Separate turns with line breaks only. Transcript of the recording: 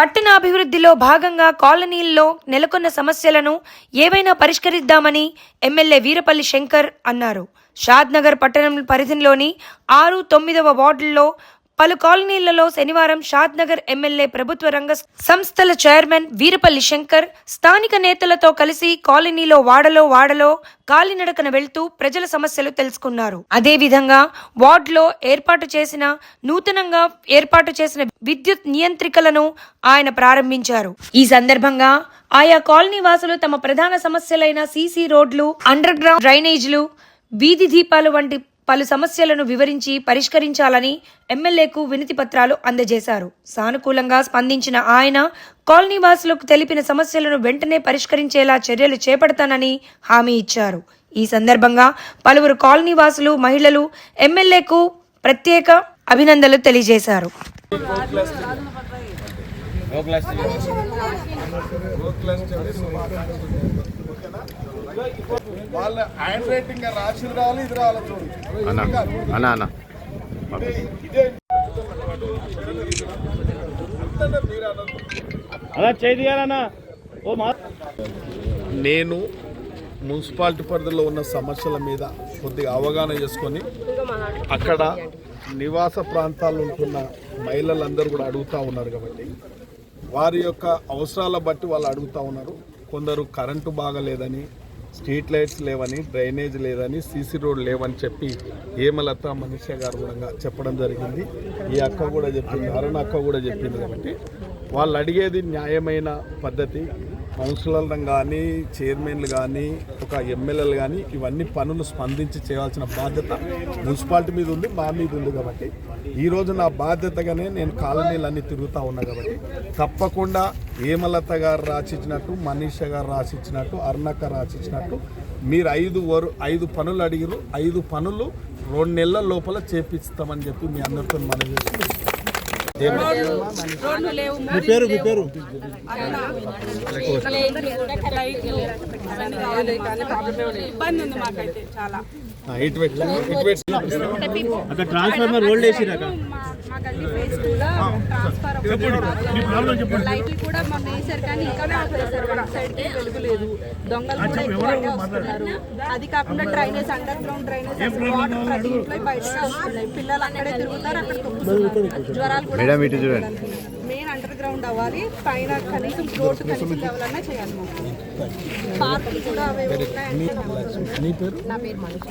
పట్టణ అభివృద్ధిలో భాగంగా కాలనీల్లో నెలకొన్న సమస్యలను ఏవైనా పరిష్కరిద్దామని ఎమ్మెల్యే వీరపల్లి శంకర్ అన్నారు. షాద్ నగర్ పట్టణం పరిధిలోని ఆరు తొమ్మిదవ వార్డుల్లో పలు కాలనీలలో శనివారం షాద్ నగర్ ఎమ్మెల్యే ప్రభుత్వ రంగ సంస్థల చైర్మన్ వీరపల్లి శంకర్ స్థానిక నేతలతో కలిసి కాలనీలో వాడలో వాడలో కాలినడకన వెళ్తూ ప్రజల సమస్యలు తెలుసుకున్నారు. అదేవిధంగా వార్డులో ఏర్పాటు చేసిన నూతనంగా ఏర్పాటు చేసిన విద్యుత్ నియంత్రికలను ఆయన ప్రారంభించారు. ఈ సందర్భంగా ఆయా కాలనీ వాసులు తమ ప్రధాన సమస్యలైన సీసీ రోడ్లు అండర్ గ్రౌండ్ డ్రైనేజీలు వీధి దీపాలు వంటి పలు సమస్యలను వివరించి పరిష్కరించాలని ఎమ్మెల్యేకు వినతి పత్రాలు అందజేశారు. సానుకూలంగా స్పందించిన ఆయన కాలనీవాసులకు తెలిపిన సమస్యలను వెంటనే పరిష్కరించేలా చర్యలు చేపడతానని హామీ ఇచ్చారు. ఈ సందర్భంగా పలువురు కాలనీవాసులు మహిళలు ఎమ్మెల్యేకు ప్రత్యేక అభినందనలు తెలియజేశారు.
వాళ్ళ హ్యాండ్ రైటింగ్ రాసి రావాలి ఇది రావాలి చూడండి
అన్న అన్న అన్న.
ఇదే
అలా చేయాలన్నా ఓ మా
నేను మున్సిపాలిటీ పరిధిలో ఉన్న సమస్యల మీద కొద్దిగా అవగాహన చేసుకొని అక్కడ నివాస ప్రాంతాల్లో ఉంటున్న మహిళలందరూ కూడా అడుగుతూ ఉన్నారు కాబట్టి వారి యొక్క అవసరాల బట్టి వాళ్ళు అడుగుతూ ఉన్నారు. కొందరు కరెంటు బాగలేదని స్ట్రీట్ లైట్స్ లేవని డ్రైనేజ్ లేదని సీసీ రోడ్ లేవని చెప్పి హేమలత మనీషా గారు కూడా చెప్పడం జరిగింది. ఈ అక్క కూడా చెప్పింది అరుణ అక్క కూడా చెప్పింది కాబట్టి వాళ్ళు అడిగేది న్యాయమైన పద్ధతి కౌన్సిలర్లను కానీ చైర్మన్లు కానీ ఒక ఎమ్మెల్యేలు కానీ ఇవన్నీ పనులు స్పందించి చేయాల్సిన బాధ్యత మున్సిపాలిటీ మీద ఉంది మా మీద ఉంది కాబట్టి. ఈరోజు నా బాధ్యతగానే నేను కాలనీలన్నీ తిరుగుతూ ఉన్నా కాబట్టి. తప్పకుండా హేమలత గారు రాసిచ్చినట్టు మనీష గారు రాసిచ్చినట్టు అర్ణక్క రాసిచ్చినట్టు మీరు ఐదు వరు ఐదు పనులు అడిగిరు ఐదు పనులు రెండు నెలల లోపల చేపిస్తామని చెప్పి మీ అందరితో మనం చేస్తున్నాం.
రోడ్లు లేవు
మీ పేరు మీ పేరు?
ఇబ్బంది ఉంది మాకైతే చాలా.
అక్కడ ట్రాన్స్ఫార్మర్ రోల్డ్ వేసిరాక
గల్లీ ఫేస్ కూడా ట్రాన్స్ఫర్ లైట్లు కూడా మా వేసారు కానీ ఇంకా ఆపేశారు. వన్ సైడ్కి వెలుగు లేదు దొంగలు కూడా ఎక్కువగా వస్తున్నారు. అది కాకుండా drainage underground drainage water ప్రతి ఇంట్లో బయటగా వస్తున్నాయి పిల్లలు అక్కడే తిరుగుతారు అక్కడ తొక్కుతున్నారు. జ్వరాలు కూడా
మేడం ఇటు చూడండి.
మెయిన్ అండర్ గ్రౌండ్ అవ్వాలి. పైన కనీసం రోడ్డు కనీసం లెవెల్ చేయాలి. మాకు పార్కులు కూడా అవి ఉన్నాయంటే
నీ పేరు మనీష.